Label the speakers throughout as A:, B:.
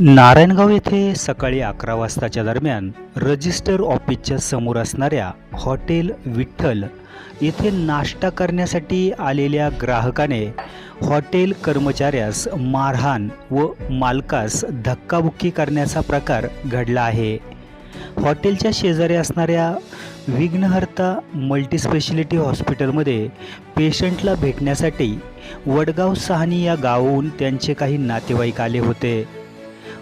A: नारायणगाव येथे सकाळी अकरा वाजताच्या दरम्यान रजिस्टर ऑफिसच्या समोर असणाऱ्या हॉटेल विठ्ठल येथे नाश्ता करण्यासाठी आलेल्या ग्राहकाने हॉटेल कर्मचाऱ्यास मारहाण व मालकास धक्काबुक्की करण्याचा प्रकार घडला आहे. हॉटेलच्या शेजारी असणाऱ्या विघ्नहर्ता मल्टीस्पेशलिटी हॉस्पिटलमध्ये पेशंटला भेटण्यासाठी वडगाव सहानी या गावाहून त्यांचे काही नातेवाईक आले होते.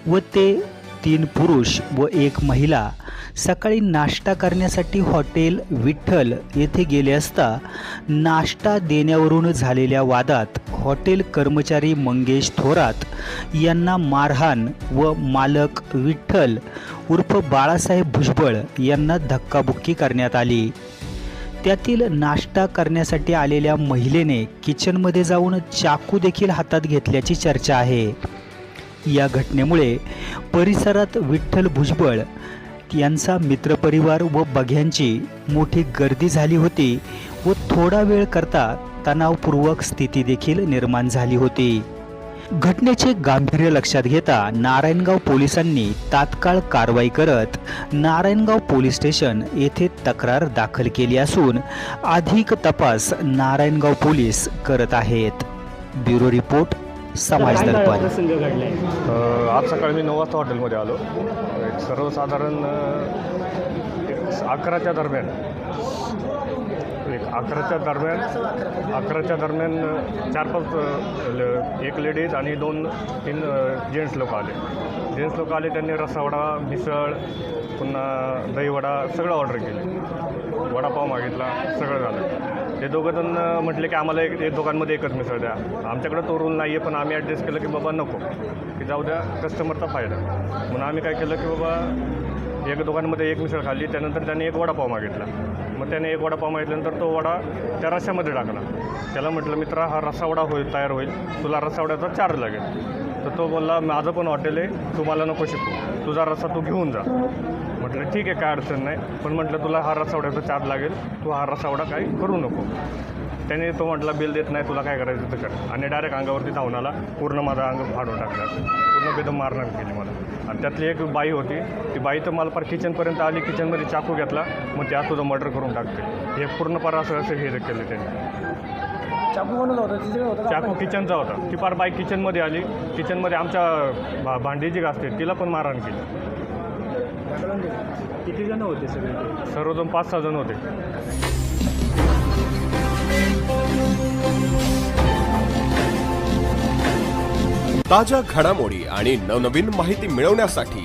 A: व ते तीन पुरुष व एक महिला सकाळी नाश्ता करण्यासाठी हॉटेल विठ्ठल येथे गेले असता नाश्ता देण्यावरून झालेल्या वादात हॉटेल कर्मचारी मंगेश थोरात यांना मारहाण व मालक विठ्ठल उर्फ बाळासाहेब भुजबळ यांना धक्काबुक्की करण्यात आली. त्यातील नाश्ता करण्यासाठी आलेल्या महिलेने किचनमध्ये जाऊन चाकू देखील हातात घेतल्याची चर्चा आहे. या घटनेमुळे परिसरात विठ्ठल भुजबळ यांचा मित्रपरिवार व बघ्यांची मोठी गर्दी झाली होती व थोडा वेळ करता तणावपूर्वक स्थिती देखील निर्माण झाली होती. घटनेचे गांभीर्य लक्षात घेता नारायणगाव पोलिसांनी तात्काळ कारवाई करत नारायणगाव पोलीस स्टेशन येथे तक्रार दाखल केली असून अधिक तपास नारायणगाव पोलीस करत आहेत. ब्युरो रिपोर्ट समाज दर्पण
B: प्रसंग घडलाय?
C: आज सकाळी मी नऊ वाजता हॉटेलमध्ये आलो. एक सर्वसाधारण एक अकराच्या दरम्यान. एक अकराच्या दरम्यान अकराच्या दरम्यान चार पाच ल- एक लेडीज आणि दोन तीन जेंट्स लोक आले. जेंट्स लोक आले त्यांनी रसावडा मिसळ पुन्हा दहीवडा सगळं ऑर्डर केले. वडापाव मागितला सगळं झालं. ते दोघं जण म्हटले की आम्हाला एक एक दोघांमध्ये एकच मिसळ द्या. आमच्याकडे तो रूल नाही आहे पण आम्ही ॲडजस्ट केलं की बाबा नको. की जाऊ द्या कस्टमरचा फायदा. म्हणून आम्ही काय केलं की बाबा एक दोघांमध्ये एक मिसळ खाल्ली त्यानंतर त्याने एक वडापाव मागितला. मग त्याने एक वडापाव मागितल्यानंतर तो वडा त्या रश्यामध्ये टाकला. त्याला म्हटलं मित्रा हा रसावडा होईल तयार होईल. तुला रसावड्याचा चार्ज लागेल. तर तो बोलला माझं पण हॉटेल आहे तू मला नको शिकू. तुझा रस्सा तू घेऊन जा. म्हटलं ठीक आहे काय अडचण नाही. पण म्हटलं तुला हा रसावड्याचा चार्ज लागेल. तू हा रसावडा काही करू नको. त्याने तो म्हटला बिल देत नाही तुला काय करायचं तर कर. आणि डायरेक्ट अंगावरती धावून आला. पूर्ण माझा अंग फाडून टाकला. पूर्ण बेदम मारणार केली मला. आणि त्यातली एक बाई होती ती बाई तर मला पर किचनपर्यंत आली किचनमध्ये चाकू घेतला मग त्या तुझं मर्डर करून टाकते. हे पूर्ण पार असं असं हे केलं त्यांनी.
B: चाकू कोणाला होता? तिथे होता
C: चाकू किचनचा होता. ती पार बाई किचनमध्ये आली. किचनमध्ये आमच्या भा भांडी जी घासते तिला पण मारहाण केली?
B: किती जण होते सगळे?
C: सर्वजण पाच सहा जण होते.
D: ताज्या घडामोडी आणि नवनवीन माहिती मिळवण्यासाठी